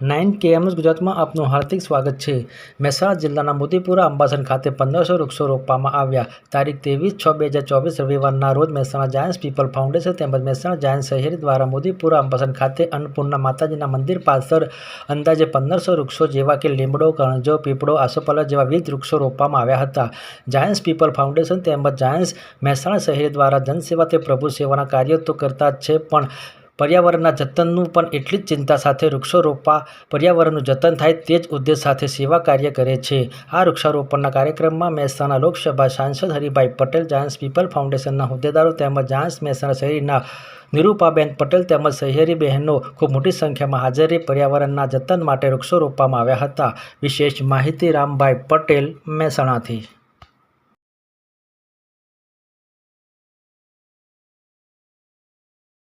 KMS ગુજરાતમાં આપનું હાર્દિક સ્વાગત છે. મહેસાણા જિલ્લાના મોતીપુરા અંબાસન ખાતે પંદરસો વૃક્ષો રોપવામાં આવ્યા. તારીખ ત્રેવીસ છ બે હજાર ચોવીસ રવિવારના રોજ મહેસાણા જાયન્સ પીપલ ફાઉન્ડેશન તેમજ મહેસાણા જાયન્સ શહેરી દ્વારા મોતીપુરા અંબાસન ખાતે અન્નપૂર્ણા માતાજીના મંદિર પાછળ અંદાજે પંદરસો વૃક્ષો જેવા કે લીમડો કણજો પીપળો આસોપાલા જેવા વિવિધ વૃક્ષો રોપવામાં આવ્યા હતા. જાયન્સ પીપલ ફાઉન્ડેશન તેમજ જાયન્સ મહેસાણા શહેર દ્વારા જનસેવા તે પ્રભુ સેવાના કાર્યો તો કરતા છે, પણ પર્યાવરણના જતનનું પણ એટલી જ ચિંતા સાથે વૃક્ષો રોપવા, પર્યાવરણનું જતન થાય તે જ ઉદ્દેશ સાથે સેવા કાર્ય કરે છે. આ વૃક્ષારોપણના કાર્યક્રમમાં મહેસાણા લોકસભા સાંસદ હરિભાઈ પટેલ જાયન્સ પીપલ ફાઉન્ડેશનના હોદ્દેદારો તેમજ જાન્સ મહેસાણા શહેરીના નિરૂપાબેન પટેલ તેમજ શહેરી બહેનો ખૂબ મોટી સંખ્યામાં હાજરી પર્યાવરણના જતન માટે વૃક્ષો રોપવામાં આવ્યા હતા. વિશેષ માહિતી રામભાઈ પટેલ મહેસાણાથી.